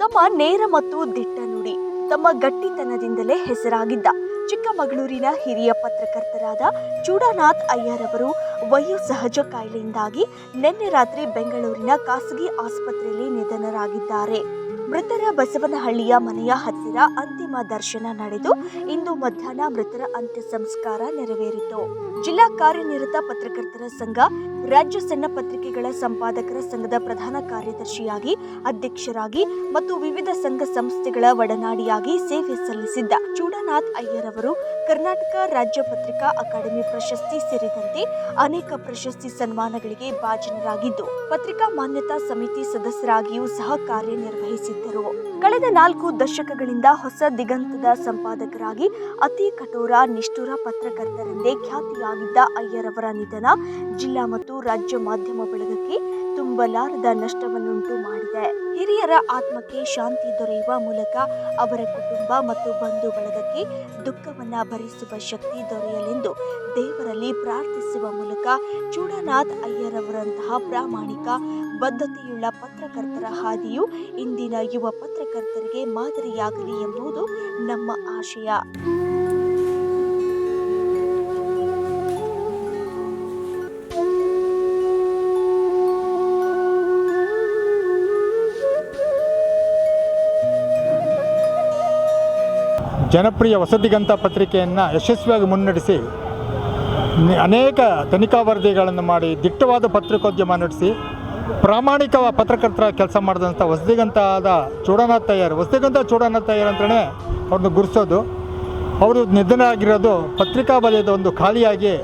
ತಮ್ಮ ನೇರ ಮತ್ತು ದಿಟ್ಟ ನುಡಿ, ತಮ್ಮ ಗಟ್ಟಿತನದಿಂದಲೇ ಹೆಸರಾಗಿದ್ದ ಚಿಕ್ಕಮಗಳೂರಿನ ಹಿರಿಯ ಪತ್ರಕರ್ತರಾದ ಚೂಡಾನಾಥ್ ಅಯ್ಯರ್ ಅವರು ವಯೋಸಹಜ ಕಾಯಿಲೆಯಿಂದಾಗಿ ನಿನ್ನೆ ರಾತ್ರಿ ಬೆಂಗಳೂರಿನ ಖಾಸಗಿ ಆಸ್ಪತ್ರೆಯಲ್ಲಿ ನಿಧನರಾಗಿದ್ದಾರೆ. ಮೃತರ ಬಸವನಹಳ್ಳಿಯ ಮನೆಯ ಹತ್ತಿರ ಅಂತಿಮ ದರ್ಶನ ನಡೆದು ಇಂದು ಮಧ್ಯಾಹ್ನ ಮೃತರ ಅಂತ್ಯ ಸಂಸ್ಕಾರ ನೆರವೇರಿತು. ಜಿಲ್ಲಾ ಕಾರ್ಯನಿರತ ಪತ್ರಕರ್ತರ ಸಂಘ ರಾಜ್ಯ ಸಣ್ಣ ಪತ್ರಿಕೆಗಳ ಸಂಪಾದಕರ ಸಂಘದ ಪ್ರಧಾನ ಕಾರ್ಯದರ್ಶಿಯಾಗಿ, ಅಧ್ಯಕ್ಷರಾಗಿ ಮತ್ತು ವಿವಿಧ ಸಂಘ ಸಂಸ್ಥೆಗಳ ಒಡನಾಡಿಯಾಗಿ ಸೇವೆ ಸಲ್ಲಿಸಿದ್ದ ಚೂಡನಾಥ್ ಅಯ್ಯರ್ ಅವರು ಕರ್ನಾಟಕ ರಾಜ್ಯ ಪತ್ರಿಕಾ ಅಕಾಡೆಮಿ ಪ್ರಶಸ್ತಿ ಸೇರಿದಂತೆ ಅನೇಕ ಪ್ರಶಸ್ತಿ ಸನ್ಮಾನಗಳಿಗೆ ಭಾಜನರಾಗಿದ್ದು, ಪತ್ರಿಕಾ ಮಾನ್ಯತಾ ಸಮಿತಿ ಸದಸ್ಯರಾಗಿಯೂ ಸಹ ಕಾರ್ಯನಿರ್ವಹಿಸಿದ್ದರು. ಕಳೆದ ನಾಲ್ಕು ದಶಕಗಳಿಂದ ಹೊಸ ದಿಗಂತದ ಸಂಪಾದಕರಾಗಿ ಅತಿ ಕಠೋರ ನಿಷ್ಠುರ ಪತ್ರಕರ್ತರೆಂದೇ ಖ್ಯಾತಿಯಾಗಿದ್ದ ಅಯ್ಯರವರ ನಿಧನ ಜಿಲ್ಲಾ ಮತ್ತು ರಾಜ್ಯ ಮಾಧ್ಯಮ ಬಳಗಕ್ಕೆ ತುಂಬಲಾರದ ನಷ್ಟವನ್ನುಂಟು ಮಾಡಿದೆ. ಹಿರಿಯರ ಆತ್ಮಕ್ಕೆ ಶಾಂತಿ ದೊರೆಯುವ ಮೂಲಕ ಅವರ ಕುಟುಂಬ ಮತ್ತು ಬಂಧು ಬಳಗಕ್ಕೆ ದುಃಖವನ್ನು ಭರಿಸುವ ಶಕ್ತಿ ದೊರೆಯಲೆಂದು ದೇವರಲ್ಲಿ ಪ್ರಾರ್ಥಿಸುವ ಮೂಲಕ ಚೂಡನಾಥ್ ಅಯ್ಯರವರಂತಹ ಪ್ರಾಮಾಣಿಕ, ಬದ್ಧತೆಯುಳ್ಳ ಪತ್ರಕರ್ತರ ಹಾದಿಯು ಇಂದಿನ ಯುವ ಪತ್ರಕರ್ತರಿಗೆ ಮಾದರಿಯಾಗಲಿ ಎಂಬುದು ನಮ್ಮ ಆಶಯ. ಜನಪ್ರಿಯ ವಸತಿಗಂತ ಪತ್ರಿಕೆಯನ್ನು ಯಶಸ್ವಿಯಾಗಿ ಮುನ್ನಡೆಸಿ ಅನೇಕ ತನಿಖಾ ವರದಿಗಳನ್ನು ಮಾಡಿ, ದಿಟ್ಟವಾದ ಪತ್ರಿಕೋದ್ಯಮ ನಡೆಸಿ, ಪ್ರಾಮಾಣಿಕ ಪತ್ರಕರ್ತರ ಕೆಲಸ ಮಾಡಿದಂಥ ವಸತಿಗಂತ ಆದ ಚೂಡನಾಥ್ ತಯಾರು, ವಸತಿಗಂತ ಚೂಡನ ತಯಾರು ಅಂತಲೇ ಅವ್ರನ್ನ ಗುರುಸೋದು. ಅವರು ನಿಧನ ಆಗಿರೋದು ಪತ್ರಿಕಾ ವಲಯದ ಒಂದು ಖಾಲಿಯಾಗಿ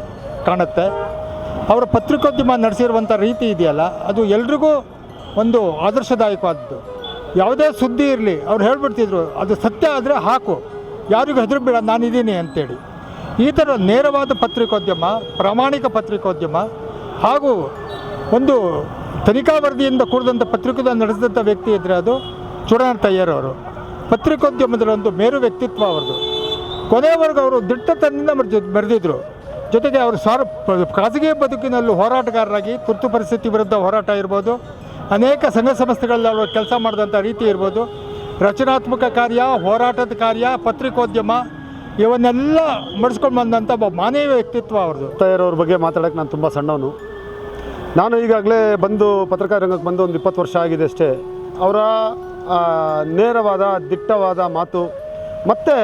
ಕಾಣುತ್ತೆ. ಅವರ ಪತ್ರಿಕೋದ್ಯಮ ನಡೆಸಿರುವಂಥ ರೀತಿ ಇದೆಯಲ್ಲ, ಅದು ಎಲ್ರಿಗೂ ಒಂದು ಆದರ್ಶದಾಯಕವಾದದ್ದು. ಯಾವುದೇ ಸುದ್ದಿ ಇರಲಿ, ಅವ್ರು ಹೇಳ್ಬಿಡ್ತಿದ್ರು, ಅದು ಸತ್ಯ ಆದರೆ ಹಾಕು. ಯಾರಿಗೂ ಹೆದರಬೇಡ ನಾನಿದ್ದೀನಿ ಅಂತೇಳಿ. ಈ ಥರ ನೇರವಾದ ಪತ್ರಿಕೋದ್ಯಮ, ಪ್ರಾಮಾಣಿಕ ಪತ್ರಿಕೋದ್ಯಮ ಹಾಗೂ ಒಂದು ತನಿಖಾ ವರದಿಯಿಂದ ಕೂಡಿದಂಥ ಪತ್ರಿಕೋದ್ಯಮ ನಡೆಸಿದಂಥ ವ್ಯಕ್ತಿ ಇದ್ದರೆ ಅದು ಚೂಡನಾಥ್ ತಯ್ಯರ್ ಅವರು. ಪತ್ರಿಕೋದ್ಯಮದಲ್ಲಿ ಒಂದು ಮೇರು ವ್ಯಕ್ತಿತ್ವ ಅವ್ರದ್ದು. ಕೊನೆಯವರೆಗೂ ಅವರು ದಿಟ್ಟತನದಿಂದ ಮೆರೆದಿ ಮೆರೆದಿದ್ರು. ಜೊತೆಗೆ ಅವರು ಸಾರ್ ಖಾಸಗಿ ಬದುಕಿನಲ್ಲೂ ಹೋರಾಟಗಾರರಾಗಿ ತುರ್ತು ಪರಿಸ್ಥಿತಿ ವಿರುದ್ಧ ಹೋರಾಟ ಇರ್ಬೋದು. ಅನೇಕ ಸಂಘ ಸಂಸ್ಥೆಗಳಲ್ಲಿ ಅವರು ಕೆಲಸ ಮಾಡಿದಂಥ ರೀತಿ ಇರ್ಬೋದು. ರಚನಾತ್ಮಕ ಕಾರ್ಯ, ಹೋರಾಟದ ಕಾರ್ಯ, ಪತ್ರಿಕೋದ್ಯಮ, ಇವನ್ನೆಲ್ಲ ಮಡಿಸ್ಕೊಂಡು ಬಂದಂಥ ಒಬ್ಬ ಮಾನವೀಯ ವ್ಯಕ್ತಿತ್ವ ಅವ್ರದ್ದು ತಯಾರವ್ರ ಬಗ್ಗೆ ಮಾತಾಡೋಕೆ ನಾನು ತುಂಬ ಸಣ್ಣವನು. ನಾನು ಈಗಾಗಲೇ ಬಂದು ಪತ್ರಕಾರ ರಂಗಕ್ಕೆ ಬಂದು ಒಂದು ಇಪ್ಪತ್ತು ವರ್ಷ ಆಗಿದೆ ಅಷ್ಟೇ. ಅವರ ನೇರವಾದ, ದಿಟ್ಟವಾದ ಮಾತು. ಮತ್ತು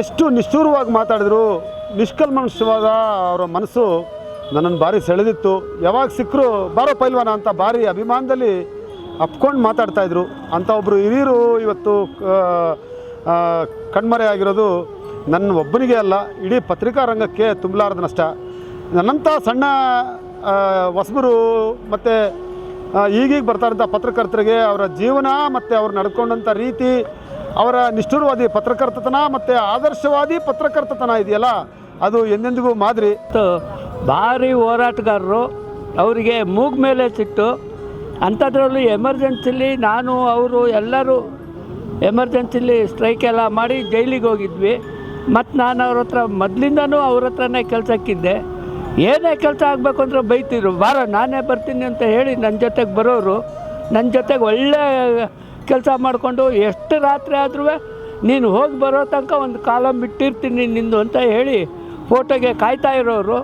ಎಷ್ಟು ನಿಷ್ಠೂರವಾಗಿ ಮಾತಾಡಿದ್ರು ನಿಷ್ಕಲ್ಮನುಷ್ಯವಾದ ಅವರ ಮನಸ್ಸು ನನ್ನನ್ನು ಭಾರಿ ಸೆಳೆದಿತ್ತು. ಯಾವಾಗ ಸಿಕ್ಕರೂ ಬಾರೋ ಪೈಲ್ವಾನ ಅಂತ ಭಾರಿ ಅಭಿಮಾನದಲ್ಲಿ ಅಪ್ಕೊಂಡು ಮಾತಾಡ್ತಾಯಿದ್ರು ಅಂಥ ಒಬ್ಬರು ಹಿರಿಯರು ಇವತ್ತು ಕಣ್ಮರೆ ಆಗಿರೋದು ನನ್ನ ಒಬ್ಬನಿಗೆ ಅಲ್ಲ, ಇಡೀ ಪತ್ರಿಕಾ ರಂಗಕ್ಕೆ ತುಂಬಲಾರದ ನಷ್ಟ ನನ್ನಂಥ ಸಣ್ಣ ಹೊಸಬರು ಮತ್ತು ಈಗೀಗ ಬರ್ತಾ ಇರೋಂಥ ಪತ್ರಕರ್ತರಿಗೆ ಅವರ ಜೀವನ ಮತ್ತು ಅವ್ರು ನಡ್ಕೊಂಡಂಥ ರೀತಿ, ಅವರ ನಿಷ್ಠುರವಾದಿ ಪತ್ರಕರ್ತತನ ಮತ್ತು ಆದರ್ಶವಾದಿ ಪತ್ರಕರ್ತತನ ಇದೆಯಲ್ಲ, ಅದು ಎಂದೆಂದಿಗೂ ಮಾದರಿ. ಭಾರಿ ಹೋರಾಟಗಾರರು, ಅವರಿಗೆ ಮೂಗ್ ಮೇಲೆ ಸಿಟ್ಟು ಅಂಥದ್ರಲ್ಲಿ ಎಮರ್ಜೆನ್ಸಿಲಿ ನಾನು, ಅವರು ಎಲ್ಲರೂ ಎಮರ್ಜೆನ್ಸಿಲಿ ಸ್ಟ್ರೈಕ್ ಎಲ್ಲ ಮಾಡಿ ಜೈಲಿಗೆ ಹೋಗಿದ್ವಿ. ಮತ್ತು ನಾನು ಅವ್ರ ಹತ್ರ ಮೊದಲಿಂದನೂ ಅವ್ರ ಹತ್ರನೇ ಕೆಲಸಕ್ಕಿದ್ದೆ. ಏನೇ ಕೆಲಸ ಆಗಬೇಕು ಅಂದ್ರೆ ಬೈತಿದ್ರು. ಬಾರ, ನಾನೇ ಬರ್ತೀನಿ ಅಂತ ಹೇಳಿ ನನ್ನ ಜೊತೆಗೆ ಬರೋರು ನನ್ನ ಜೊತೆಗೆ ಒಳ್ಳೆ ಕೆಲಸ ಮಾಡಿಕೊಂಡು ಎಷ್ಟು ರಾತ್ರಿ ಆದ್ರೂ ನೀನು ಹೋಗಿ ಬರೋ ತನಕ ಒಂದು ಕಾಲಮ್ ಬಿಟ್ಟಿರ್ತೀನಿ ನಿಂದು ಅಂತ ಹೇಳಿ ಫೋಟೋಗೆ ಕಾಯ್ತಾ ಇರೋರು?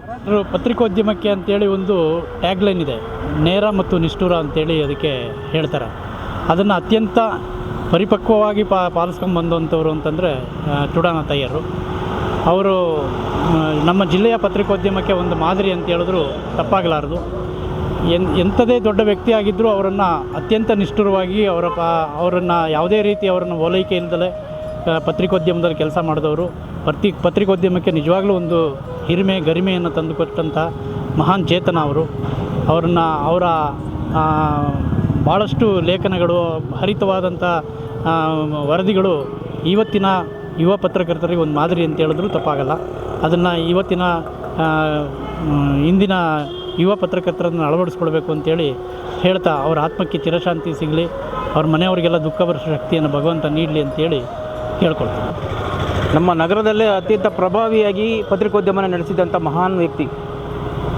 ಪತ್ರಿಕೋದ್ಯಮಕ್ಕೆ ಅಂತೇಳಿ ಒಂದು ಟ್ಯಾಗ್ಲೈನ್ ಇದೆ. ನೇರ ಮತ್ತು ನಿಷ್ಠುರ ಅಂತೇಳಿ ಅದಕ್ಕೆ ಹೇಳ್ತಾರೆ. ಅದನ್ನು ಅತ್ಯಂತ ಪರಿಪಕ್ವವಾಗಿ ಪಾ ಪಾಲಿಸ್ಕೊಂಡು ಬಂದಂಥವ್ರು ಅಂತಂದರೆ ಚುಡಾನ ತಯ್ಯರು. ಅವರು ನಮ್ಮ ಜಿಲ್ಲೆಯ ಪತ್ರಿಕೋದ್ಯಮಕ್ಕೆ ಒಂದು ಮಾದರಿ ಅಂತ ಹೇಳಿದ್ರು ತಪ್ಪಾಗಲಾರದು. ಎನ್, ಎಂಥದೇ ದೊಡ್ಡ ವ್ಯಕ್ತಿ ಆಗಿದ್ದರೂ ಅವರನ್ನು ಅತ್ಯಂತ ನಿಷ್ಠುರವಾಗಿ ಅವರ ಪಾ, ಅವರನ್ನು ಯಾವುದೇ ರೀತಿ ಅವರನ್ನು ಓಲೈಕೆಯಿಂದಲೇ ಪತ್ರಿಕೋದ್ಯಮದಲ್ಲಿ ಕೆಲಸ ಮಾಡಿದವರು. ಪ್ರತಿ ಪತ್ರಿಕೋದ್ಯಮಕ್ಕೆ ನಿಜವಾಗ್ಲೂ ಒಂದು ಹಿರಿಮೆ, ಗರಿಮೆಯನ್ನು ತಂದುಕೊಟ್ಟಂಥ ಮಹಾನ್ ಚೇತನ ಅವರು. ಅವ್ರನ್ನ ಅವರ ಭಾಳಷ್ಟು ಲೇಖನಗಳು ಹರಿತವಾದಂಥ ವರದಿಗಳು ಇವತ್ತಿನ ಯುವ ಪತ್ರಕರ್ತರಿಗೆ ಒಂದು ಮಾದರಿ ಅಂತ ಹೇಳಿದ್ರು ತಪ್ಪಾಗಲ್ಲ. ಅದನ್ನು ಇವತ್ತಿನ ಇಂದಿನ ಯುವ ಪತ್ರಕರ್ತರನ್ನು ಅಳವಡಿಸ್ಕೊಳ್ಬೇಕು ಅಂತೇಳಿ ಹೇಳ್ತಾ, ಅವ್ರ ಆತ್ಮಕ್ಕೆ ಚಿರಶಾಂತಿ ಸಿಗಲಿ, ಅವ್ರ ಮನೆಯವರಿಗೆಲ್ಲ ದುಃಖ ಬರೋ ಶಕ್ತಿಯನ್ನು ಭಗವಂತ ನೀಡಲಿ ಅಂತೇಳಿ ಕೇಳ್ಕೊಳ್ತೀನಿ ನಮ್ಮ ನಗರದಲ್ಲೇ ಅತ್ಯಂತ ಪ್ರಭಾವಿಯಾಗಿ ಪತ್ರಿಕೋದ್ಯಮನ ನಡೆಸಿದಂಥ ಮಹಾನ್ ವ್ಯಕ್ತಿ.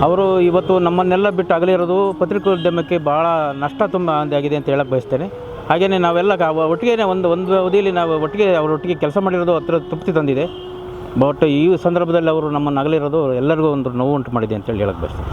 ಅವರು ಇವತ್ತು ನಮ್ಮನ್ನೆಲ್ಲ ಬಿಟ್ಟು ಅಗಲಿರೋದು ಪತ್ರಿಕೋದ್ಯಮಕ್ಕೆ ಭಾಳ ನಷ್ಟ ತುಂಬ ಆಗಿದೆ ಅಂತ ಹೇಳಕ್ಕೆ ಬಯಸ್ತೇನೆ. ಹಾಗೆಯೇ ನಾವೆಲ್ಲ ಒಟ್ಟಿಗೆ ಒಂದು ಒಂದು ಅವಧಿಯಲ್ಲಿ ನಾವು ಒಟ್ಟಿಗೆ ಅವರೊಟ್ಟಿಗೆ ಕೆಲಸ ಮಾಡಿರೋದು ಹತ್ರ ತೃಪ್ತಿ ತಂದಿದೆ. ಬಟ್ ಈ ಸಂದರ್ಭದಲ್ಲಿ ಅವರು ನಮ್ಮನ್ನು ಅಗಲಿರೋದು ಎಲ್ಲರಿಗೂ ಒಂದು ನೋವು ಉಂಟು ಮಾಡಿದೆ ಅಂತೇಳಿ ಹೇಳಕ್ಕೆ ಬಯಸ್ತೀನಿ.